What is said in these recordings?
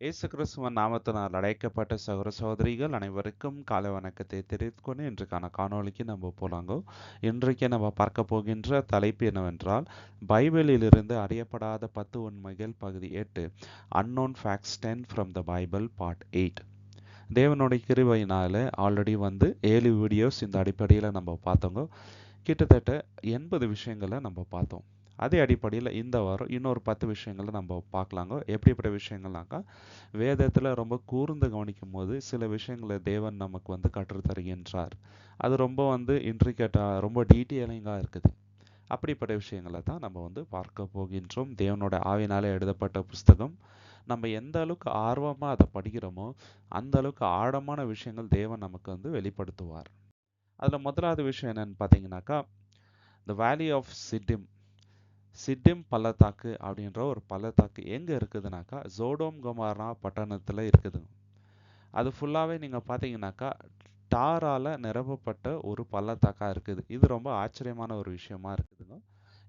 இயேசு கிறிஸ்துவன் நாமத்தினால் அழைக்கப்பட்ட சகோதர சகோதரிகள் அனைவருக்கும் காலை வணக்கத்தை தெரிவித்துக்கொண்டு இன்றைக்கான காணொளிக்கு நம்ம போலாங்க. இன்றைக்கு நம்ம பார்க்க போகின்ற தலைப்பு என்னவென்றால் பைபிளிலிருந்து அறியப்படாத பத்து உண்மைகள் பகுதி எட்டு unknown facts ten from the Bible part eight தேவனுடைய கிருவையினால் ஆல்ரெடி வந்து ஏழு வீடியோஸ் இந்த அடிப்படையில் நம்ம பார்த்தோங்க. கிட்டத்தட்ட எண்பது விஷயங்களை நம்ம பார்த்தோம். அதே அடிப்படையில் இந்த வாரம் இன்னொரு பத்து விஷயங்களை நம்ம பார்க்கலாங்க எப்படிப்பட்ட விஷயங்கள்னாக்கா வேதத்தில் ரொம்ப கூர்ந்து கவனிக்கும் போது சில விஷயங்களை தேவன் நமக்கு வந்து கற்று தருகின்றார். அது ரொம்ப வந்து இன்ட்ரிகேட்டாக ரொம்ப டீட்டெயிலிங்காக இருக்குது. அப்படிப்பட்ட விஷயங்களை தான் நம்ம வந்து பார்க்க போகின்றோம். தேவனோட ஆவினாலே எழுதப்பட்ட புஸ்தகம். நம்ம எந்த அளவுக்கு ஆர்வமாக அதை படிக்கிறோமோ அந்த அளவுக்கு ஆழமான விஷயங்கள் தேவன் நமக்கு வந்து வெளிப்படுத்துவார். அதில் முதலாவது விஷயம் என்னன்னு பார்த்தீங்கன்னாக்கா த வேலி ஆஃப் சிட்டிம் சிட்டிம் பள்ளத்தாக்கு அப்படின்ற ஒரு பள்ளத்தாக்கு எங்கே இருக்குதுனாக்கா ஜோடோம் கொமாரா பட்டணத்தில் இருக்குது. அது ஃபுல்லாகவே நீங்கள் பார்த்தீங்கன்னாக்கா டாரால் நிரப்பப்பட்ட ஒரு பள்ளத்தாக்காக இருக்குது. இது ரொம்ப ஆச்சரியமான ஒரு விஷயமா இருக்குதுங்க.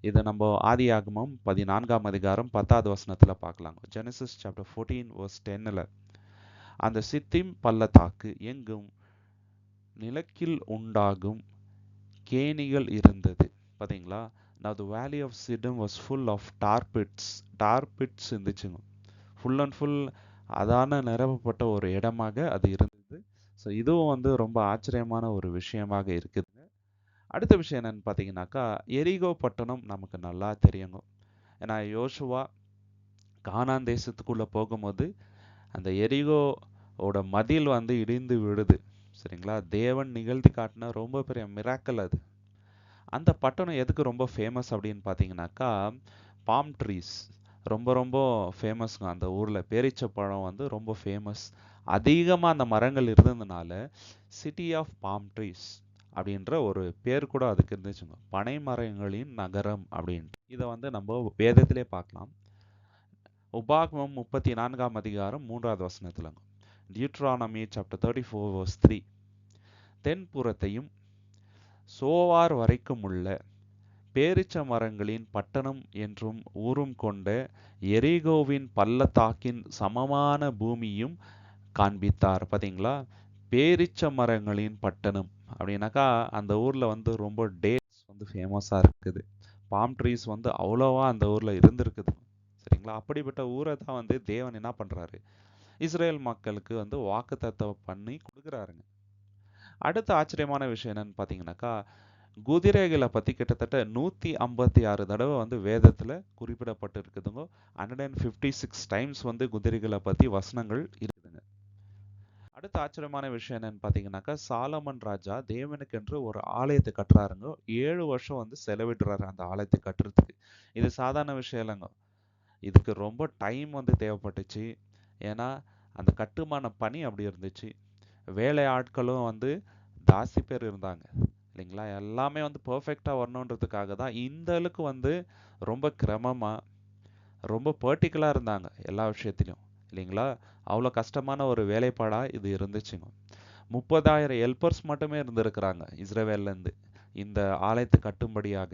இதை நம்ம ஆதி ஆகமம் பதினான்காம் அதிகாரம் பத்தாவது வசனத்தில் பார்க்கலாங்க ஜெனசிஸ் சாப்டர் ஃபோர்டீன் வர்ஸ் டென்னில் அந்த சித்திம் பள்ளத்தாக்கு எங்கும் நிலக்கில் உண்டாகும் கேணிகள் இருந்தது. பார்த்தீங்களா now the valley of Siddim was full of tar pits. Tar pits இருந்துச்சுங்க. ஃபுல் அண்ட் ஃபுல் அதான நிரப்பப்பட்ட ஒரு இடமாக அது இருந்தது. ஸோ இதுவும் வந்து ரொம்ப ஆச்சரியமான ஒரு விஷயமாக இருக்குதுங்க. அடுத்த விஷயம் என்னென்னு பார்த்தீங்கன்னாக்கா எரிகோ பட்டணம் நமக்கு நல்லா தெரியுங்க. ஏன்னா யோசுவா கானான் தேசத்துக்குள்ளே போகும்போது அந்த எரிகோவோட மதில் வந்து இடிந்து விடுது சரிங்களா? தேவன் நிகழ்த்தி காட்டின ரொம்ப பெரிய மிராக்கல் அது. அந்த பட்டணம் எதுக்கு ரொம்ப ஃபேமஸ் அப்படின்னு பார்த்தீங்கன்னாக்கா பாம் ட்ரீஸ் ரொம்ப ரொம்ப ஃபேமஸ்ங்க அந்த ஊரில் பேரிச்ச பழம் வந்து ரொம்ப ஃபேமஸ் அதிகமாக அந்த மரங்கள் இருந்ததுனால சிட்டி ஆஃப் பாம் ட்ரீஸ் அப்படின்ற ஒரு பேர் கூட அதுக்கு இருந்துச்சுங்க. பனை மரங்களின் நகரம் அப்படின்ட்டு. இதை வந்து நம்ம வேதத்திலே பார்க்கலாம். உபாகமம் முப்பத்தி நான்காம் அதிகாரம் மூன்றாவது வசனத்திலங்க. Deuteronomy chapter thirty four verse three தென்புறத்தையும் சோவார் வரைக்கும் உள்ள பேரிச்ச மரங்களின் பட்டணம் என்றும் ஊரும் கொண்ட எரிகோவின் பள்ளத்தாக்கின் சமமான பூமியும் காண்பித்தார். பார்த்தீங்களா பேரிச்ச மரங்களின் பட்டணம். அப்படின்னாக்கா அந்த ஊரில் வந்து ரொம்ப டேட்ஸ் வந்து ஃபேமஸாக இருக்குது. பாம் ட்ரீஸ் வந்து அவ்வளோவா அந்த ஊரில் இருந்திருக்குது. சரிங்களா? அப்படிப்பட்ட ஊரை தான் வந்து தேவன் என்ன பண்ணுறாரு இஸ்ரேல் மக்களுக்கு வந்து வாக்குத்தத்தம் பண்ணி கொடுக்குறாருங்க. அடுத்த ஆச்சரியமான விஷயம் என்னன்னு பார்த்தீங்கன்னாக்கா குதிரைகளை பற்றி கிட்டத்தட்ட நூற்றி ஐம்பத்தி ஆறு தடவை வந்து வேதத்தில் குறிப்பிடப்பட்டு இருக்குதுங்க hundred and fifty six times வந்து குதிரைகளை பற்றி வசனங்கள் இருக்குதுங்க. அடுத்த ஆச்சரியமான விஷயம் என்னன்னு பார்த்தீங்கன்னாக்கா சாலமன் ராஜா தேவனுக்கென்று ஒரு ஆலயத்தை கட்டுறாருங்க. ஏழு வருஷம் வந்து செலவிடுறாரு அந்த ஆலயத்தை கட்டுறதுக்கு. இது சாதாரண விஷயம் இல்லைங்க. இதுக்கு ரொம்ப டைம் வந்து தேவைப்பட்டுச்சு. ஏன்னா அந்த கட்டுமான பணி அப்படி இருந்துச்சு. வேலை ஆட்களும் வந்து ஜாஸ்தி பேர் இருந்தாங்க. இல்லைங்களா? எல்லாமே வந்து பர்ஃபெக்டாக வரணுன்றதுக்காக தான் இந்த அளவுக்கு வந்து ரொம்ப கிரமமாக ரொம்ப பர்டிகுலாக இருந்தாங்க எல்லா விஷயத்துலையும் இல்லைங்களா? அவ்வளோ கஷ்டமான ஒரு வேலைப்பாடாக இது இருந்துச்சுங்க. முப்பதாயிரம் ஹெல்பர்ஸ் மட்டுமே இருந்திருக்கிறாங்க இஸ்ரேவேல்லேருந்து இந்த ஆலயத்தை கட்டும்படியாக.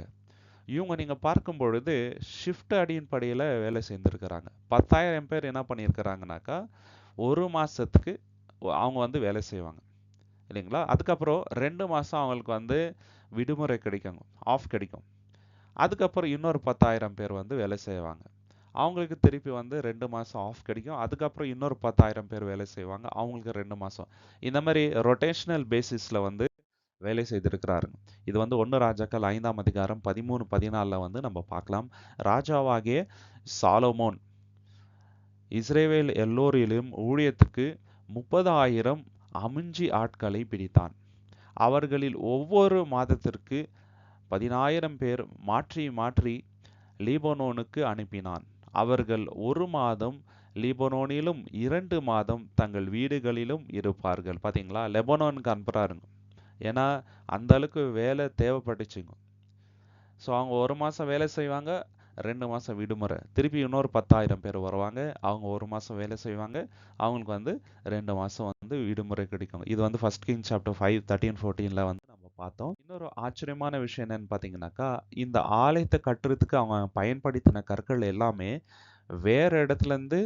இவங்க நீங்கள் பார்க்கும் பொழுது ஷிஃப்ட் அடியின் படியில் வேலை செய்திருக்கிறாங்க. பத்தாயிரம் பேர் என்ன பண்ணியிருக்கிறாங்கனாக்கா ஒரு மாதத்துக்கு அவங்க வந்து வேலை செய்வாங்க. இல்லைங்களா? அதுக்கப்புறம் ரெண்டு மாதம் அவங்களுக்கு வந்து விடுமுறை கிடைக்கும். ஆஃப் கிடைக்கும். அதுக்கப்புறம் இன்னொரு பத்தாயிரம் பேர் வந்து வேலை செய்வாங்க. அவங்களுக்கு திருப்பி வந்து ரெண்டு மாதம் ஆஃப் கிடைக்கும். அதுக்கப்புறம் இன்னொரு பத்தாயிரம் பேர் வேலை செய்வாங்க. அவங்களுக்கு ரெண்டு மாதம் இந்த மாதிரி ரொட்டேஷனல் பேசிஸில் வந்து வேலை செய்திருக்கிறாருங்க இது வந்து ஒன்று ராஜாக்கள் ஐந்தாம் அதிகாரம் பதிமூணு பதினாலில் வந்து நம்ம பார்க்கலாம். ராஜாவாகிய சாலோமோன். இஸ்ரேவேல் எல்லோரிலும் ஊழியத்துக்கு முப்பதாயிரம் அமிஞ்சி ஆட்களை பிடித்தான். அவர்களில் ஒவ்வொரு மாதத்திற்கு பதினாயிரம் பேர் மாற்றி மாற்றி லீபனோனுக்கு அனுப்பினான். அவர்கள் ஒரு மாதம் லீபனோனிலும் இரண்டு மாதம் தங்கள் வீடுகளிலும் இருப்பார்கள். பார்த்தீங்களா லெபனோனுக்கு அனுப்புகிறாருங்க ஏன்னா அந்த அளவுக்கு வேலை தேவைப்பட்டுச்சுங்க. ஸோ அவங்க ஒரு மாதம் வேலை செய்வாங்க ரெண்டு மாதம் விடுமுறை. திருப்பி இன்னொரு பத்தாயிரம் பேர் வருவாங்க. அவங்க ஒரு மாதம் வேலை செய்வாங்க. அவங்களுக்கு வந்து ரெண்டு மாதம் வந்து விடுமுறை கிடைக்கும். இது வந்து first king chapter five thirteen ஃபோர்டீனில் வந்து நம்ம பார்த்தோம். இன்னொரு ஆச்சரியமான விஷயம் என்னன்னு பார்த்தீங்கன்னாக்கா இந்த ஆலயத்தை கட்டுறதுக்கு அவங்க பயன்படுத்தின கற்கள் எல்லாமே வேறு இடத்துலேருந்து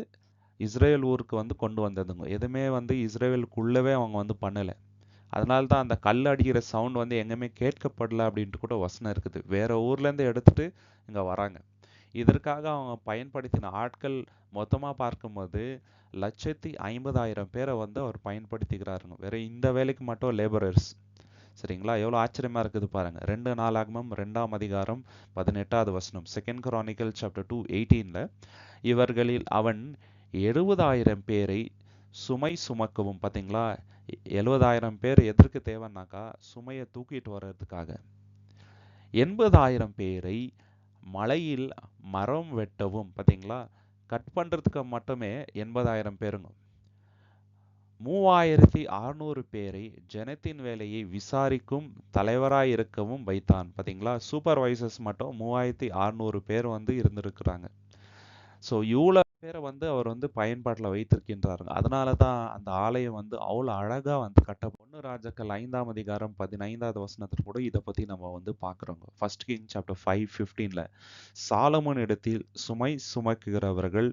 இஸ்ரேல் ஊருக்கு வந்து கொண்டு வந்ததுங்க. எதுவுமே வந்து இஸ்ரேலுக்குள்ளவே அவங்க வந்து பண்ணலை. அதனால தான் அந்த கல் அடிக்கிற சவுண்ட் வந்து எங்கேயுமே கேட்கப்படல அப்படின்ட்டு கூட வசனம் இருக்குது. வேறு ஊர்லேருந்து எடுத்துகிட்டு இங்கே வராங்க. இதற்காக அவங்க பயன்படுத்தின ஆட்கள் மொத்தமாக பார்க்கும்போது லட்சத்தி ஐம்பதாயிரம் பேரை வந்து அவர் பயன்படுத்திக்கிறாருங்க. வேற இந்த வேலைக்கு மட்டும் லேபரர்ஸ் சரிங்களா? எவ்வளோ ஆச்சரியமாக இருக்குது பாருங்கள் ரெண்டு நாளாகமும் ரெண்டாம் அதிகாரம் பதினெட்டாவது வசனம் செகண்ட் குரானிக்கல் சாப்டர் டூ எயிட்டீனில் இவர்களில் அவன் எழுபதாயிரம் பேரை சுமை சுமக்கவும் பார்த்தீங்களா எழுபதாயிரம் பேர் எதற்கு தேவைன்னாக்கா சுமையை தூக்கிட்டு வர்றதுக்காக. எண்பதாயிரம் பேரை மலையில் மரம் வெட்டவும் பார்த்தீங்களா? கட் பண்ணுறதுக்கு மட்டுமே எண்பதாயிரம் பேருங்க. மூவாயிரத்தி அறுநூறு பேரை ஜனத்தின் வேலையை விசாரிக்கும் தலைவராய் இருக்கவும் வைத்தான். பார்த்தீங்களா? சூப்பர்வைசர்ஸ் மட்டும் மூவாயிரத்தி அறுநூறு பேர் வந்து இருந்திருக்கிறாங்க. ஸோ இவ்வளோ பேரை வந்து அவர் வந்து பயன்பாட்டில் வைத்திருக்கின்றாருங்க. அதனால தான் அந்த ஆலயம் வந்து அவ்வளோ அழகாக வந்து கட்ட பொண்ணு ராஜாக்கள் ஐந்தாம் அதிகாரம் பதினைந்தாவது வசனத்தில் கூட இதை பற்றி நம்ம வந்து பார்க்குறோங்க ஃபர்ஸ்ட் கிங் சாப்டர் ஃபைவ் ஃபிஃப்டீனில் சாலமோன் இடத்தில் சுமை சுமக்குகிறவர்கள்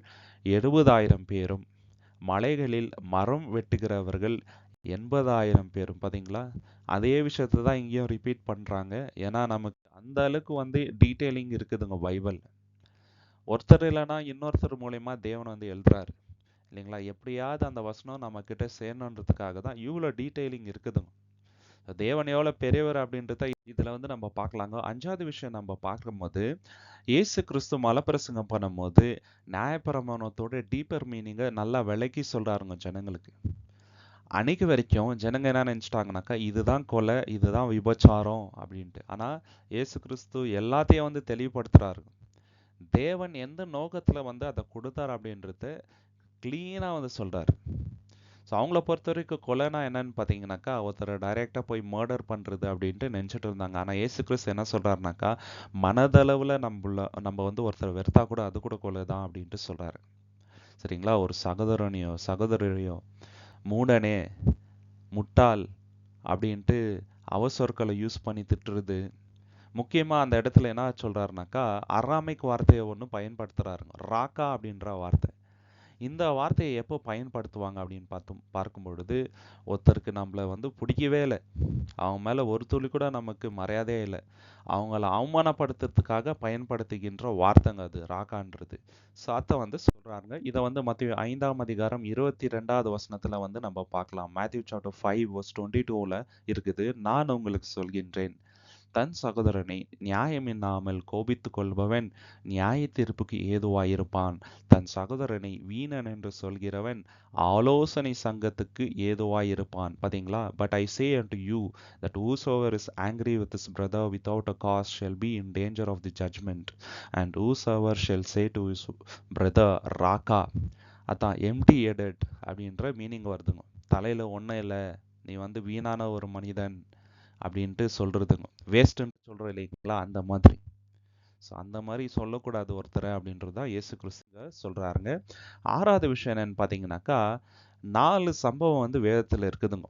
எழுபதாயிரம் பேரும் மலைகளில் மரம் வெட்டுகிறவர்கள் எண்பதாயிரம் பேரும் பார்த்தீங்களா அதே விஷயத்தை தான் இங்கேயும் ரிப்பீட் பண்ணுறாங்க ஏன்னா நமக்கு அந்த அளவுக்கு வந்து டீட்டெயிலிங் இருக்குதுங்க பைபிள் ஒருத்தர் இல்லைன்னா இன்னொருத்தர் மூலயமா தேவன் வந்து எழுதுறாரு. இல்லைங்களா? எப்படியாவது அந்த வசனம் நம்ம கிட்ட சேரணுன்றதுக்காக தான் இவ்வளோ டீட்டெயிலிங் இருக்குதுங்க தேவன் எவ்வளோ பெரியவர் அப்படின்றத இதில் வந்து நம்ம பார்க்கலாங்க. அஞ்சாவது விஷயம் நம்ம பார்க்கும்போது இயேசு கிறிஸ்து மலப்பிரசங்கம் பண்ணும்போது நியாயப்பிரமாணத்தோட டீப்பர் மீனிங்கை நல்லா விளக்கி சொல்கிறாருங்க ஜனங்களுக்கு. அன்னைக்கு வரைக்கும் ஜனங்க என்ன நினச்சிட்டாங்கனாக்கா இதுதான் கொலை இதுதான் விபச்சாரம் அப்படின்ட்டு. ஆனால் இயேசு கிறிஸ்து எல்லாத்தையும் வந்து தெளிவுபடுத்துறாரு. தேவன் எந்த நோக்கத்தில் வந்து அதை கொடுத்தார் அப்படின்றத க்ளீனாக வந்து சொல்கிறார் ஸோ அவங்கள பொறுத்த வரைக்கும் கொலைனா என்னன்னு பார்த்தீங்கன்னாக்கா ஒருத்தரை டைரெக்டாக போய் மர்டர் பண்ணுறது அப்படின்ட்டு நினச்சிட்டு இருந்தாங்க. ஆனால் ஏசு கிறிஸ்து என்ன சொல்கிறாருனாக்கா மனதளவில் நம்மள நம்ம வந்து ஒருத்தர் வெறுத்தா கூட அது கூட கொலை தான் அப்படின்ட்டு சொல்கிறாரு சரிங்களா? ஒரு சகோதரனையோ சகோதரியோ மூடனே முட்டாள் அப்படின்ட்டு அவசொற்களை யூஸ் பண்ணி திட்டுறது முக்கியமாக அந்த இடத்துல என்ன சொல்கிறாருனாக்கா அராமிக் வார்த்தையை ஒன்று பயன்படுத்துகிறாருங்க ராக்கா அப்படின்ற வார்த்தை. இந்த வார்த்தையை எப்போ பயன்படுத்துவாங்க அப்படின்னு பார்த்தும் பார்க்கும் பொழுது ஒருத்தருக்கு நம்மளை வந்து பிடிக்கவே இல்லை. அவங்க மேலே ஒரு துளி கூட நமக்கு மரியாதையே இல்லை. அவங்கள அவமானப்படுத்துறதுக்காக பயன்படுத்துகின்ற வார்த்தைங்க அது ராக்கான்றது. சாத்தை வந்து சொல்கிறாங்க இதை வந்து மத்திய ஐந்தாம் அதிகாரம் இருபத்தி ரெண்டாவது வசனத்தில் வந்து நம்ம பார்க்கலாம். Matthew chapter five verse twenty டூவில் இருக்குது. நான் உங்களுக்கு சொல்கின்றேன். தன் சகோதரனை நியாயமில்லாமல் கோபித்து கொள்பவன் நியாய தீர்ப்புக்கு ஏதுவாயிருப்பான். தன் சகோதரனை வீணன் என்று சொல்கிறவன் ஆலோசனை சங்கத்துக்கு ஏதுவாயிருப்பான். பாத்தீங்களா? But I say and you that whose over is angry with his brother brother a cause shall be in danger of the judgment and whose ever shall say to his brother raca அதான் empty headed அப்படின்ற meaning வருதுங்க. தலையில் ஒன்றும் இல்லை. நீ வந்து வீணான ஒரு மனிதன். அப்படின்ட்டு சொல்கிறதுங்க வேஸ்ட்டுன்னு சொல்கிறோம் இல்லைங்களா? அந்த மாதிரி. ஸோ அந்த மாதிரி சொல்லக்கூடாது ஒருத்தரை அப்படின்றது தான் இயேசு கிறிஸ்துவ சொல்கிறாருங்க ஆறாவது விஷயம் என்னன்னு பார்த்தீங்கன்னாக்கா நாலு சம்பவம் வந்து வேதத்தில் இருக்குதுங்க.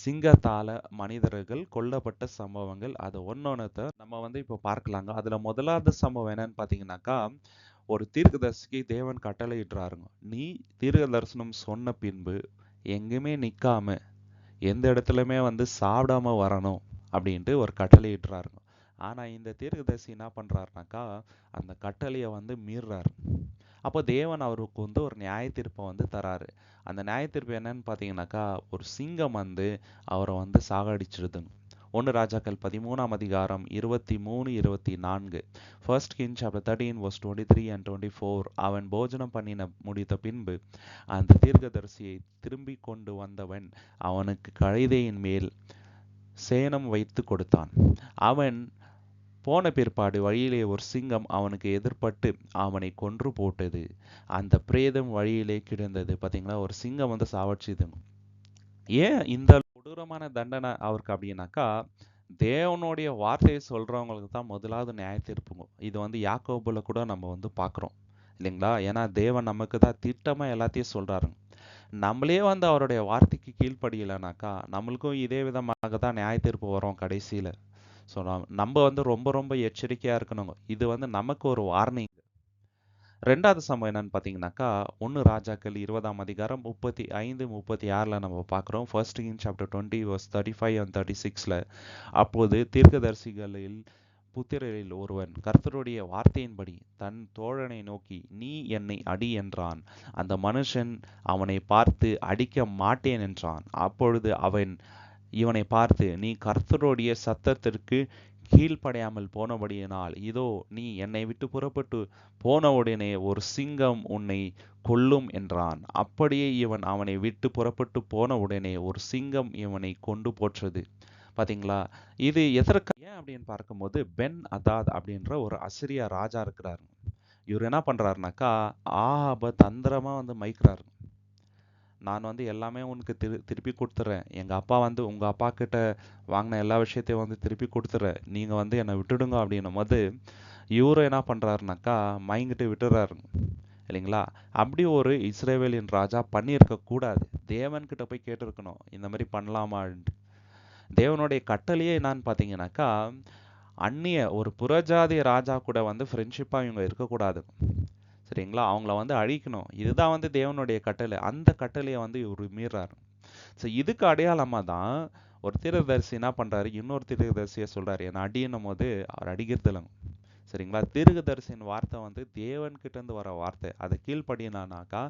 சிங்கத்தால மனிதர்கள் கொல்லப்பட்ட சம்பவங்கள் அது ஒன்னொன்னத்தை நம்ம வந்து இப்போ பார்க்கலாங்க. அதில் முதலாவது சம்பவம் என்னன்னு பார்த்தீங்கன்னாக்கா ஒரு தீர்க்கதரிசிக்கு தேவன் கட்டளையிடுறாருங்க. நீ தீர்க்க தரிசனம் சொன்ன பின்பு எங்கேயுமே நிற்காம எந்த இடத்துலையுமே வந்து சாப்பிடாம வரணும் அப்படின்ட்டு ஒரு கட்டளையிடுறாருங்க ஆனால் இந்த தீர்க்கதரிசி என்ன பண்ணுறாருனாக்கா அந்த கட்டளையை வந்து மீறுறாரு. அப்போ தேவன் அவருக்கு வந்து ஒரு நியாய தீர்ப்பை வந்து தராரு. அந்த நியாய தீர்ப்பு என்னன்னு பார்த்தீங்கன்னாக்கா ஒரு சிங்கம் வந்து அவரை வந்து சாகடிச்சிருதுங்க. ஒன்று ராஜாக்கள் பதிமூணாம் அதிகாரம் இருபத்தி மூணு இருபத்தி நான்கு first king chapter thirteen verse twenty three and twenty four அவன் போஜனம் பண்ணின முடித்த பின்பு அந்த தீர்க்கதரிசியை திரும்பி கொண்டு வந்தவன் அவனுக்கு கழுதையின் மேல் சேனம் வைத்து கொடுத்தான். அவன் போன பிற்பாடு வழியிலே ஒரு சிங்கம் அவனுக்கு எதிர்பட்டு அவனை கொன்று போட்டது. அந்த பிரேதம் வழியிலே கிடந்தது. பார்த்தீங்களா ஒரு சிங்கம் வந்து சாவடிச்சுது. ஏன் இந்த கொடூரமான தண்டனை அவருக்கு அப்படின்னாக்கா தேவனுடைய வார்த்தையை சொல்றவங்களுக்கு தான் முதலாவது நியாய தீர்ப்புங்க. இது வந்து யாக்கோபுல கூட நம்ம வந்து பார்க்குறோம் இல்லைங்களா? ஏன்னா தேவன் நமக்கு தான் திட்டமா எல்லாத்தையும் சொல்றாருங்க. நம்மளே வந்து அவருடைய வார்த்தைக்கு கீழ்ப்படியலைனாக்கா நம்மளுக்கும் இதே விதமாக தான் நியாய தீர்ப்பு வரும் கடைசியில். ஸோ நம்ம வந்து ரொம்ப ரொம்ப எச்சரிக்கையா இருக்கணுங்க. இது வந்து நமக்கு ஒரு வார்னிங் ரெண்டாவது சம்பவம் என்னன்னு பார்த்தீங்கன்னாக்கா ஒன்று ராஜாக்கள் இருபதாம் அதிகாரம் முப்பத்தி ஐந்து முப்பத்தி ஆறில் நம்ம பார்க்குறோம் first king chapter twenty verse thirty five and thirty சிக்ஸில் அப்போது தீர்க்கதரிசிகளில் புத்திரரில் ஒருவன் கர்த்தருடைய வார்த்தையின்படி தன் தோழனை நோக்கி நீ என்னை அடி என்றான். அந்த மனுஷன் அவனை பார்த்து அடிக்க மாட்டேன் என்றான். அப்பொழுது அவன் இவனை பார்த்து நீ கர்த்தருடைய சத்தத்திற்கு கீழ்ப்படையாமல் போனபடியினால் இதோ நீ என்னை விட்டு புறப்பட்டு போனவுடனே ஒரு சிங்கம் உன்னை கொல்லும் என்றான். அப்படியே இவன் அவனை விட்டு புறப்பட்டு போன உடனே ஒரு சிங்கம் இவனை கொண்டு போற்றது. பாத்தீங்களா? இது எதற்கு ஏன் அப்படின்னு பார்க்கும்போது பென் அதாத் அப்படின்ற ஒரு அசிரியா ராஜா இருக்கிறாரு. இவர் என்ன பண்றாருனாக்கா ஆஹாப தந்திரமாக வந்து மைக்கிறாரு நான் வந்து எல்லாமே உனக்கு திரு திருப்பி கொடுத்துட்றேன் எங்கள் அப்பா வந்து உங்கள் அப்பா கிட்ட வாங்கின எல்லா விஷயத்தையும் வந்து திருப்பி கொடுத்துட்றேன் நீங்கள் வந்து என்னை விட்டுடுங்க அப்படின்னும் போது இவரும் என்ன பண்ணுறாருனாக்கா மயங்கிட்டு விட்டுறாரு. இல்லைங்களா? அப்படி ஒரு இஸ்ரேவேலின் ராஜா பண்ணியிருக்க கூடாது. தேவன்கிட்ட போய் கேட்டிருக்கணும் இந்த மாதிரி பண்ணலாமான்ட்டு. தேவனுடைய கட்டளையே என்னன்னு பார்த்தீங்கன்னாக்கா அந்நிய ஒரு புறஜாதி ராஜா கூட வந்து ஃப்ரெண்ட்ஷிப்பாக இவங்க இருக்கக்கூடாது. சரிங்களா அவங்கள வந்து அழிக்கணும். இதுதான் வந்து தேவனுடைய கட்டளை. அந்த கட்டளையை வந்து இவர் மீறாரு. ஸோ இதுக்கு அடையாளமாக தான் ஒரு தீர்க்கதரிசி என்ன பண்ணுறாரு இன்னொரு தீர்க்கதரிசியை சொல்கிறாரு என்னை அடின்னும் போது அவர் அடிக்கிறதில்லைங்க. சரிங்களா? தீர்க்கதரிசியின் வார்த்தை வந்து தேவன்கிட்ட இருந்து வர வார்த்தை. அதை கீழ்ப்படினானாக்கா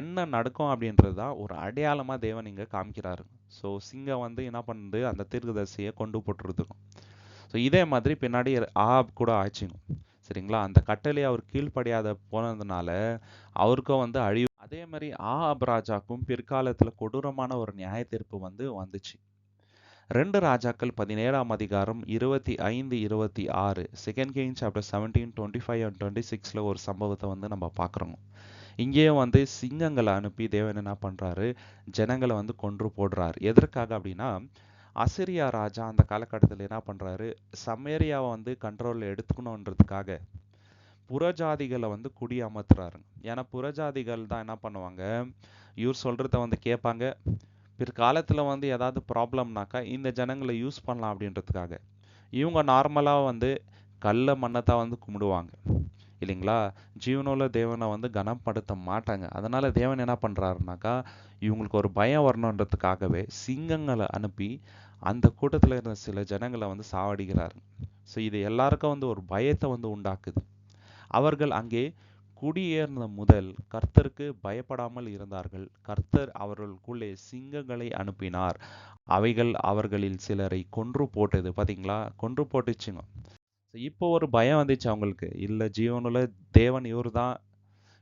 என்ன நடக்கும் அப்படின்றது தான் ஒரு அடையாளமாக தேவன் இங்கே காமிக்கிறாரு. ஸோ சிங்கம் வந்து என்ன பண்ணுது? அந்த தீர்க்கதரிசியை கொண்டு போட்டுருதுக்கும் ஸோ இதே மாதிரி பின்னாடி ஆப் கூட ஆச்சுங்க. சரிங்களா? அந்த கட்டளையை அவர் கீழ்ப்படியாத போனதுனால அவருக்கும் வந்து அழிவு. அதே மாதிரி ஆப் ராஜாக்கும் பிற்காலத்தில் கொடூரமான ஒரு நியாய தீர்ப்பு வந்து வந்துச்சு. ரெண்டு ராஜாக்கள் பதினேழாம் அதிகாரம் இருபத்தி ஐந்து இருபத்தி ஆறு second king chapter seventeen twenty five and twenty சிக்ஸில் ஒரு சம்பவத்தை வந்து நம்ம பார்க்குறோம் இங்கேயும் வந்து சிங்கங்களை அனுப்பி தேவன் என்ன பண்ணுறாரு ஜனங்களை வந்து கொன்று போடுறாரு. எதற்காக அப்படின்னா அசிரியா ராஜா அந்த காலகட்டத்தில் என்ன பண்ணுறாரு சமேரியாவை வந்து கண்ட்ரோலில் எடுத்துக்கணுன்றதுக்காக புறஜாதிகளை வந்து குடி அமர்த்துறாரு ஏன்னா புறஜாதிகள் தான் என்ன பண்ணுவாங்க? இவர் சொல்கிறத வந்து கேட்பாங்க. பிற்காலத்தில் வந்து ஏதாவது ப்ராப்ளம்னாக்கா இந்த ஜனங்களை யூஸ் பண்ணலாம் அப்படின்றதுக்காக. இவங்க நார்மலாக வந்து கல்ல மண்ணை தான் வந்து கும்பிடுவாங்க. இல்லைங்களா? ஜீவனோல தேவனை வந்து கனப்படுத்த மாட்டாங்க. அதனால தேவன் என்ன பண்ணுறாருனாக்கா இவங்களுக்கு ஒரு பயம் வரணுன்றதுக்காகவே சிங்கங்களை அனுப்பி அந்த கூட்டத்தில் இருந்த சில ஜனங்களை வந்து சாவடிக்கிறார். ஸோ இது எல்லாருக்கும் வந்து ஒரு பயத்தை வந்து உண்டாக்குது. அவர்கள் அங்கே குடியேறின முதல் கர்த்தருக்கு பயப்படாமல் இருந்தார்கள். கர்த்தர் அவர்களுக்குள்ளே சிங்கங்களை அனுப்பினார். அவைகள் அவர்களில் சிலரை கொன்று போட்டது. பாத்தீங்களா? கொன்று போட்டுச்சுங்க. இப்போ ஒரு பயம் வந்துச்சு அவங்களுக்கு. இல்லை ஜீவனில் தேவன் இவர் தான்.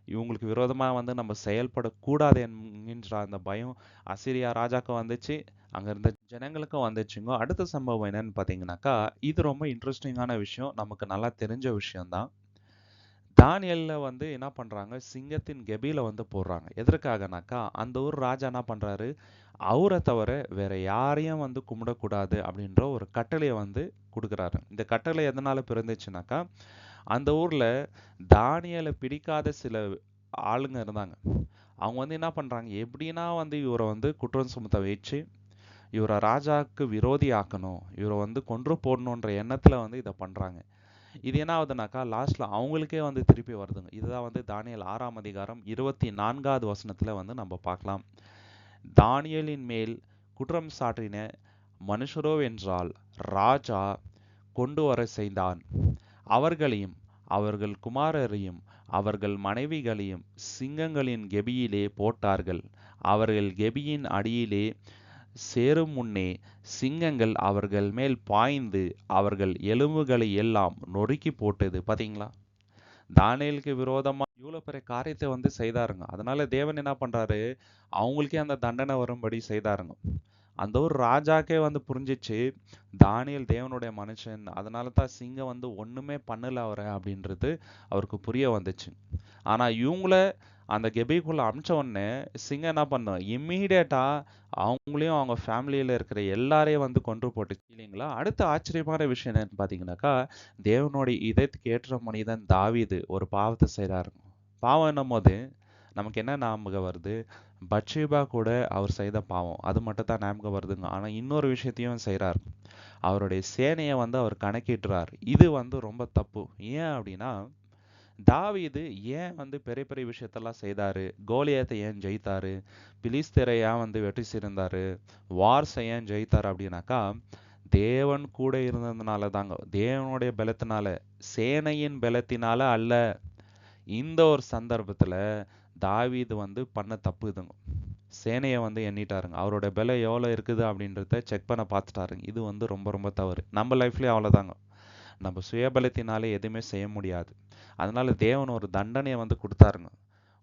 இவங்களுக்கு விரோதமாக வந்து நம்ம செயல்படக்கூடாது என்கின்ற அந்த பயம் அசிரியா ராஜாக்கு வந்துச்சு. அங்கே இருந்த ஜனங்களுக்கும் வந்துச்சுங்க. அடுத்த சம்பவம் என்னன்னு பார்த்தீங்கன்னாக்கா இது ரொம்ப இன்ட்ரெஸ்டிங்கான விஷயம். நமக்கு நல்லா தெரிஞ்ச விஷயம்தான். தானியலில் வந்து என்ன பண்ணுறாங்க சிங்கத்தின் கெபியில வந்து போடுறாங்க. எதற்காகனாக்கா அந்த ஊர் ராஜா என்ன பண்ணுறாரு அவரை தவிர வேற யாரையும் வந்து கும்பிடக்கூடாது அப்படின்ற ஒரு கட்டளையை வந்து கொடுக்குறாரு. இந்த கட்டளை எதனால் பிறந்துச்சுனாக்கா அந்த ஊரில் தானியலை பிடிக்காத சில ஆளுங்க இருந்தாங்க. அவங்க வந்து என்ன பண்ணுறாங்க எப்படின்னா வந்து இவரை வந்து குற்றம் சுமத்த வச்சு இவரை ராஜாவுக்கு விரோதி ஆக்கணும் இவரை வந்து கொன்று போடணுன்ற எண்ணத்தில் வந்து இதை பண்ணுறாங்க இது என்ன ஆகுதுனாக்கா லாஸ்ட்ல அவங்களுக்கே வந்து திருப்பி வருதுங்க. இதுதான் வந்து தானியல் ஆறாம் அதிகாரம் இருபத்தி நான்காவது வசனத்துல வந்து நம்ம பார்க்கலாம். தானியலின் மேல் குற்றம் சாட்டின மனுஷரோ என்றால் ராஜா கொண்டு வர செய்தான். அவர்களையும் அவர்கள் குமாரரையும் அவர்கள் மனைவிகளையும் சிங்கங்களின் கெபியிலே போட்டார்கள். அவர்கள் கெபியின் அடியிலே சேரும் முன்னே சிங்கங்கள் அவர்கள் மேல் பாய்ந்து அவர்கள் எலும்புகளை எல்லாம் நொறுக்கி போட்டது. பாத்தீங்களா? தானியலுக்கு விரோதமா இவ்வளவு பெரிய காரியத்தை வந்து செய்தாருங்க. அதனால தேவன் என்ன பண்றாரு? அவங்களுக்கே அந்த தண்டனை வரும்படி செய்தாருங்க. அந்த ஒரு ராஜாக்கே வந்து புரிஞ்சிச்சு தானியல் தேவனுடைய மனுஷன் அதனால தான் சிங்கம் வந்து ஒண்ணுமே பண்ணல அவரை அப்படின்றது அவருக்கு புரிய வந்துச்சு. ஆனா இவங்கள அந்த கெபிக்குள்ளே அமிச்ச உடனே சிங்கம் என்ன பண்ணும் இம்மீடியட்டா அவங்களையும் அவங்க ஃபேமிலியில் இருக்கிற எல்லாரையும் வந்து கொன்று போட்டுச்சு. இல்லைங்களா? அடுத்த ஆச்சரியமான விஷயம் என்னன்னு பார்த்தீங்கன்னாக்கா தேவனுடைய இதயத்துக்கு ஏற்ற மனிதன் தாவிது ஒரு பாவத்தை செய்கிறாரு பாவம் என்னும் போது நமக்கு என்ன ஞாபகம் வருது? பட்சேபா கூட அவர் செய்த பாவம். அது மட்டும் தான் ஞாபகம் வருதுங்க. ஆனால் இன்னொரு விஷயத்தையும் செய்கிறார் அவருடைய சேனையை வந்து அவர் கணக்கிடுறார். இது வந்து ரொம்ப தப்பு. ஏன் அப்படின்னா தாவீது ஏன் வந்து பெரிய பெரிய விஷயத்தெல்லாம் செய்தாரு? கோலியத்தை ஏன் ஜெயித்தாரு? பிலிஸ்தரை ஏன் வந்து வெற்றி சிறந்தாரு வார்ஸை ஏன் ஜெயித்தார் அப்படின்னாக்கா தேவன் கூட இருந்ததுனால தாங்க. தேவனுடைய பலத்தினால சேனையின் பலத்தினால அல்ல. இந்த ஒரு சந்தர்ப்பத்தில் தாவீது வந்து பண்ண தப்பு இதுங்க. சேனையை வந்து எண்ணிட்டாருங்க. அவரோட பலம் எவ்வளோ இருக்குது அப்படின்றத செக் பண்ண பார்த்துட்டாருங்க. இது வந்து ரொம்ப ரொம்ப தவறு. நம்ம லைஃப்லேயும் அவ்வளோதாங்க நம்ம சுயபலத்தினாலே எதுவுமே செய்ய முடியாது. அதனால் தேவன் ஒரு தண்டனையை வந்து கொடுத்தாருங்க.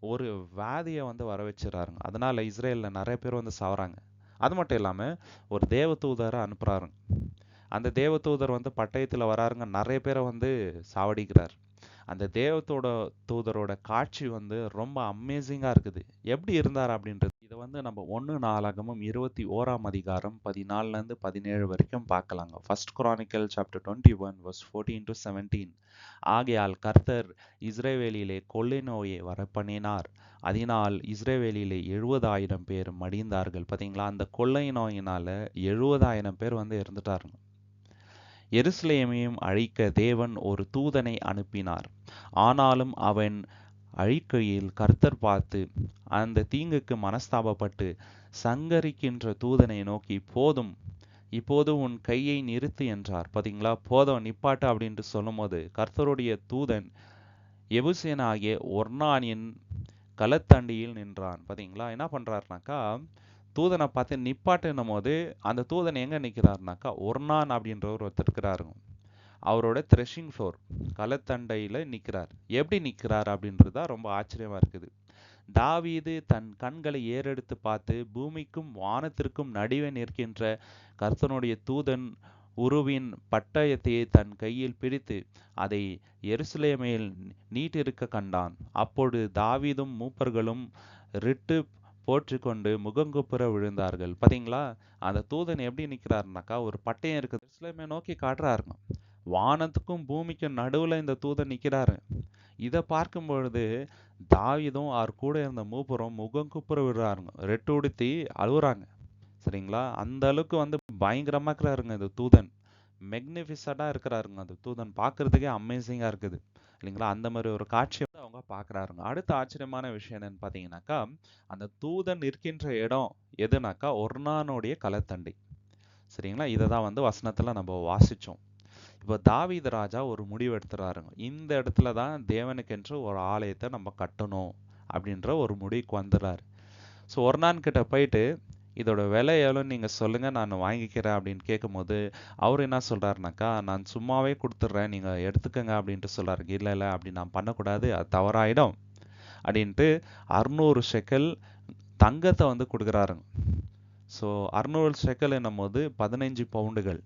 ஒரு வியாதியை வந்து வர வச்சிடறாருங்க அதனால் இஸ்ரேலில் நிறைய பேர் வந்து சாவறாங்க. அது மட்டும் இல்லாமல் ஒரு தேவ தூதரை அனுப்புகிறாருங்க அந்த தேவ தூதர் வந்து பட்டயத்தில் வராருங்க. நிறைய பேரை வந்து சாவடிக்கிறார். அந்த தேவத்தோட தூதரோட காட்சி வந்து ரொம்ப அமேசிங்காக இருக்குது. எப்படி இருந்தார் அப்படின்றது இதை வந்து நம்ம ஒன்று நாளாகமும் இருபத்தி ஓராம் அதிகாரம் பதினாலுலேருந்து பதினேழு வரைக்கும் பார்க்கலாங்க. First chronicle chapter twenty one verse fourteen to seventeen ஆகையால் கர்த்தர் இஸ்ரேவேலியிலே கொள்ளை நோயை வரப்பண்ணினார். அதனால் இஸ்ரேவேலியிலே எழுபதாயிரம் பேர் மடிந்தார்கள். பார்த்தீங்களா அந்த கொள்ளை நோயினால் எழுபதாயிரம் பேர் வந்து இறந்துட்டாருங்க. எருசலேமையும் அழிக்க தேவன் ஒரு தூதனை அனுப்பினார். ஆனாலும் அவன் அழிக்கையில் கர்த்தர் பார்த்து அந்த தீங்குக்கு மனஸ்தாபப்பட்டு சங்கரிக்கின்ற தூதனை நோக்கி போதும் இப்போது உன் கையை நிறுத்து என்றார். பாத்தீங்களா? போதும் நிப்பாட்டு அப்படின்ட்டு சொல்லும்போது கர்த்தருடைய தூதன் எபுசேனாகிய ஒர்னானின் களத்தண்டியில் நின்றான். பாத்தீங்களா? என்ன பண்றாருனாக்கா தூதனை பார்த்து நிப்பாட்டுன்னும் போது அந்த தூதன் எங்க நிற்கிறாருனாக்கா ஒர்னான் அப்படின்றவர் ஒருத்தர் இருக்கிறாருங்க அவரோட த்ரெஷிங் ஃப்ளோர் களத்தண்டையில் நிற்கிறார் எப்படி நிற்கிறார் அப்படின்றது தான் ரொம்ப ஆச்சரியமா இருக்குது. தாவீது தன் கண்களை ஏறெடுத்து பார்த்து பூமிக்கும் வானத்திற்கும் நடுவே நிற்கின்ற கர்த்தனுடைய தூதன் உருவின் பட்டயத்தையே தன் கையில் பிடித்து அதை எருசலேமையில் நீட்டிருக்க கண்டான். அப்பொழுது தாவீதும் மூப்பர்களும் ரிட்டு போற்றிக்கொண்டு முகங்குப்புற விழுந்தார்கள். பார்த்தீங்களா அந்த தூதன் எப்படி நிற்கிறாருனாக்கா ஒரு பட்டயம் இருக்குது. எருசலேமை நோக்கி காட்டுறாருங்க. வானத்துக்கும் பூமிக்கும் நடுவில் இந்த தூதன் நிற்கிறாரு இதை பார்க்கும் பொழுது தாவிதும் அவர் கூட இருந்த மூப்புறம் முகம் குப்புற விடுறாருங்க. ரெட்டு உடுத்தி அழுகுறாங்க சரிங்களா? அந்த அளவுக்கு வந்து பயங்கரமா இருக்கிறாருங்க இந்த தூதன். மெக்னிஃபிசண்டாக இருக்கிறாருங்க அந்த தூதன். பார்க்கறதுக்கே அமேசிங்காக இருக்குது. இல்லைங்களா? அந்த மாதிரி ஒரு காட்சியை வந்து அவங்க பார்க்குறாருங்க. அடுத்த ஆச்சரியமான விஷயம் என்னன்னு பார்த்தீங்கன்னாக்கா அந்த தூதன் இருக்கின்ற இடம் எதுனாக்கா ஒர்னானுடைய களத்தண்டை சரிங்களா? இதை தான் வந்து வசனத்தில் நம்ம வாசித்தோம் இப்போ தாவீது ராஜா ஒரு முடிவு எடுத்துறாருங்க. இந்த இடத்துல தான் தேவனுக்கென்று ஒரு ஆலயத்தை நம்ம கட்டணும் அப்படின்ற ஒரு முடிவுக்கு வந்துடுறாரு ஸோ ஒர்னான் கிட்ட போயிட்டு இதோட விலை எவ்வளோன்னு நீங்கள் சொல்லுங்கள் நான் வாங்கிக்கிறேன் அப்படின்னு கேட்கும்போது அவர் என்ன சொல்கிறாருனாக்கா நான் சும்மாவே கொடுத்துட்றேன் நீங்கள் எடுத்துக்கங்க அப்படின்ட்டு சொல்கிறாரு இல்லை இல்லை அப்படி நான் பண்ணக்கூடாது அது தவறாயிடும் அப்படின்ட்டு அறுநூறு ஷெக்கல் தங்கத்தை வந்து கொடுக்குறாருங்க. ஸோ அறுநூறு ஷெக்கல் என்னும் போது பதினைஞ்சு பவுண்டுகள்.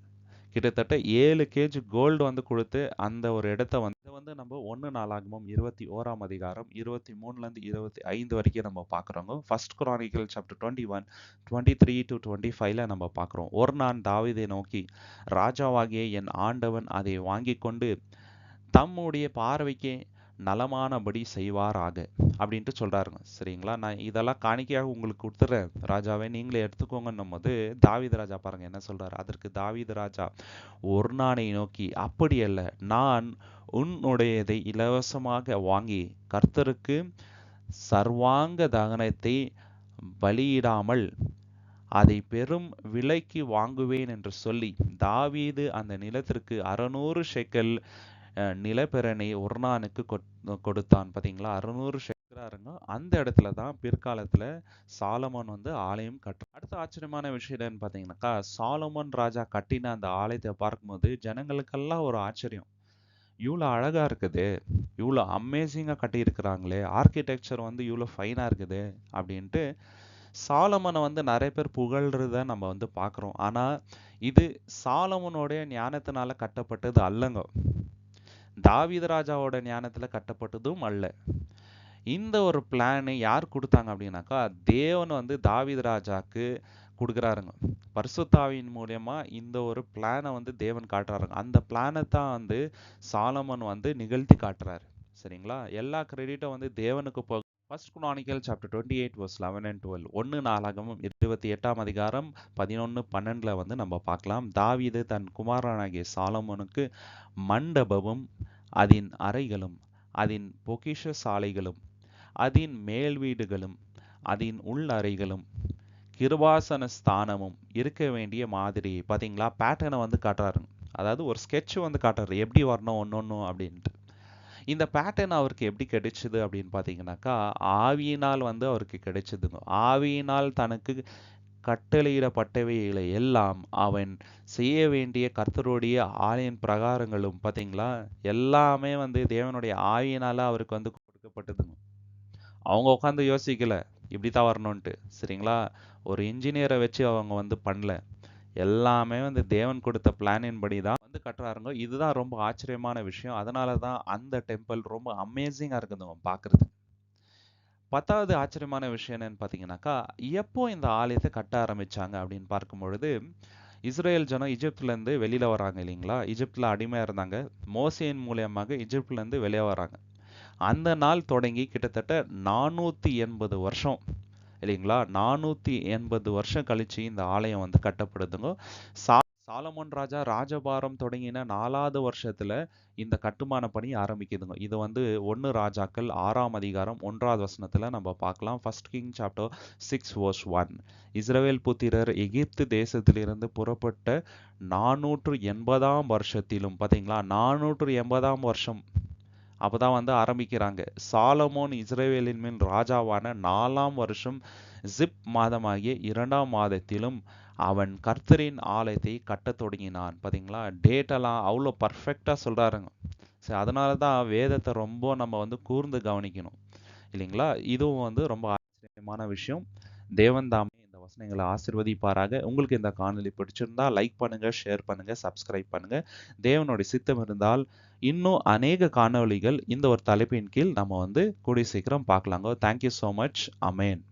கிட்டத்தட்ட ஏழு கேஜி கோல்டு வந்து கொடுத்து அந்த ஒரு இடத்த வந்து இதை வந்து நம்ம ஒன்று நாளாகமும் இருபத்தி ஓராம் அதிகாரம் இருபத்தி மூணுலேருந்து இருபத்தி ஐந்து வரைக்கும் நம்ம பார்க்குறோங்க. First chronicle chapter twenty one twenty three to twenty ஃபைவ்ல நம்ம பார்க்குறோம். ஒரு நான் தாவிதை நோக்கி ராஜாவாகிய என் ஆண்டவன் அதை வாங்கி கொண்டு தம்முடைய பார்வைக்கு நலமானபடி செய்வாராக அப்படின்ட்டு சொல்கிறாருங்க சரிங்களா? நான் இதெல்லாம் காணிக்கையாக உங்களுக்கு கொடுத்துறேன். ராஜாவே நீங்களே எடுத்துக்கோங்கன்னும் போது தாவீது ராஜா பாருங்க என்ன சொல்றாரு? அதற்கு தாவீது ராஜா ஒரு நாளை நோக்கி அப்படி அல்ல. நான் உன்னுடையதை இலவசமாக வாங்கி கர்த்தருக்கு சர்வாங்க தகனத்தை பலியிடாமல் அதை பெரும் விலைக்கு வாங்குவேன் என்று சொல்லி தாவீது அந்த நிலத்திற்கு அறநூறு ஷெக்கல் நிலப்பிரணி உர்ணானுக்கு கொடுத்தான் பார்த்தீங்களா அறுநூறு ஷெக்கராருங்க அந்த இடத்துல தான் பிற்காலத்தில் சாலமோன் வந்து ஆலயம் கட்டு அடுத்த ஆச்சரியமான விஷயம் என்னன்னு பார்த்தீங்கன்னாக்கா சாலமோன் ராஜா கட்டின அந்த ஆலயத்தை பார்க்கும்போது ஜனங்களுக்கெல்லாம் ஒரு ஆச்சரியம். இவ்வளோ அழகாக இருக்குது. இவ்வளோ அமேசிங்காக கட்டியிருக்கிறாங்களே. ஆர்கிடெக்சர் வந்து இவ்வளோ ஃபைனாக இருக்குது அப்படின்ட்டு சாலமனை வந்து நிறைய பேர் புகழ்றத நம்ம வந்து பார்க்குறோம். ஆனால் இது சாலமனுடைய ஞானத்தினால கட்டப்பட்டது அல்லங்க. தாவிதராஜாவோட ராஜாவோட கட்டப்பட்டதும் அல்ல. இந்த ஒரு பிளானு யார் கொடுத்தாங்க அப்படின்னாக்கா தேவன் வந்து தாவீது ராஜாக்கு கொடுக்குறாருங்க. பரிசுத்தாவின் மூலயமா இந்த ஒரு பிளானை வந்து தேவன் காட்டுறாருங்க. அந்த பிளானை தான் வந்து சாலமன் வந்து நிகழ்த்தி காட்டுறாரு. சரிங்களா? எல்லா கிரெடிட்டும் வந்து தேவனுக்கு போ first chronicle chapter twenty eight verse eleven and twelve ஒன்று நாளாகவும் இருபத்தி எட்டாம் அதிகாரம் பதினொன்று பன்னெண்டில் வந்து நம்ம பார்க்கலாம். தாவீது தன் குமாரனாகிய சாலமோனுக்கு மண்டபமும் அதன் அறைகளும் அதன் பொக்கிஷ சாலைகளும் அதன் மேல் வீடுகளும் அதன் உள் அறைகளும் கிருபாசன ஸ்தானமும் இருக்க வேண்டிய மாதிரி. பார்த்தீங்களா பேட்டர்னை வந்து காட்டுறாரு அதாவது ஒரு ஸ்கெட்ச் வந்து காட்டுறாரு. எப்படி வரணும் ஒன்று ஒன்று அப்படின்ட்டு. இந்த பேட்டர்ன் அவருக்கு எப்படி கிடைச்சிது அப்படின்னு பார்த்தீங்கன்னாக்கா ஆவியினால் வந்து அவருக்கு கிடைச்சதுங்க ஆவியினால் தனக்கு கட்டளையிடப்பட்டவைகளை எல்லாம் அவன் செய்ய வேண்டிய கர்த்தருடைய ஆலயின் பிரகாரங்களும் பார்த்தீங்களா? எல்லாமே வந்து தேவனுடைய ஆவியினால் அவருக்கு வந்து கொடுக்கப்பட்டதுங்க அவங்க உட்காந்து யோசிக்கல இப்படி தான் வரணும்ன்ட்டு சரிங்களா? ஒரு இன்ஜினியரை வச்சு அவங்க வந்து பண்ணல. எல்லாமே வந்து தேவன் கொடுத்த பிளானின் படி தான் வந்து கட்டுறாருங்க இதுதான் ரொம்ப ஆச்சரியமான விஷயம். அதனால தான் அந்த டெம்பிள் ரொம்ப அமேசிங்காக இருக்குதுங்க பார்க்குறது பத்தாவது ஆச்சரியமான விஷயம் என்னன்னு பார்த்தீங்கன்னாக்கா எப்போ இந்த ஆலயத்தை கட்ட ஆரம்பிச்சாங்க அப்படின்னு பார்க்கும் பொழுது இஸ்ரேல் ஜனம் இஜிப்துலேருந்து வெளியில் வராங்க இல்லைங்களா? இஜிப்தில் அடிமையாக இருந்தாங்க. மோசியின் மூலியமாக இஜிப்துலேருந்து வெளியே வராங்க. அந்த நாள் தொடங்கி கிட்டத்தட்ட நானூற்றி எண்பது வருஷம் இல்லைங்களா? நானூற்றி எண்பது வருஷம் கழிச்சு இந்த ஆலயம் வந்து கட்டப்படுதுங்க. சா சாலமோன் ராஜா ராஜபாரம் தொடங்கின நாலாவது வருஷத்துல இந்த கட்டுமான பணி ஆரம்பிக்குதுங்க. இது வந்து ஒன்று ராஜாக்கள் ஆறாம் அதிகாரம் ஒன்றாவது வசனத்துல நம்ம பார்க்கலாம். First king chapter six verse one இஸ்ரவேல் புத்திரர் எகிப்து தேசத்திலிருந்து புறப்பட்ட நானூற்று எண்பதாம் வருஷத்திலும் பார்த்தீங்களா நானூற்று எண்பதாம் வருஷம். அப்போதான் வந்து ஆரம்பிக்கிறாங்க. சாலமோன் இஸ்ரேவேலின் மேல் ராஜாவான நாலாம் வருஷம் ஜிப் மாதமாகிய இரண்டாம் மாதத்திலும் அவன் கர்த்தரின் ஆலயத்தை கட்டத் தொடங்கினான். பார்த்தீங்களா டேட்டெல்லாம் அவ்வளோ பர்ஃபெக்டாக சொல்கிறாருங்க சரி அதனால தான் வேதத்தை ரொம்ப நம்ம வந்து கூர்ந்து கவனிக்கணும். இல்லைங்களா? இதுவும் வந்து ரொம்ப ஆச்சரியமான விஷயம். தேவன் தாமே இந்த வசனங்களை ஆசிர்வதிப்பாராக. உங்களுக்கு இந்த காணொலி பிடிச்சிருந்தா லைக் பண்ணுங்க ஷேர் பண்ணுங்க சப்ஸ்கிரைப் பண்ணுங்க. தேவனுடைய சித்தம் இருந்தால் இன்னும் அநேக காணொளிகள் இந்த ஒரு தலைப்பின் கீழ் நம்ம வந்து கூடிய சீக்கிரம் பார்க்கலாங்க. தேங்க்யூ ஸோ மச் அமேன்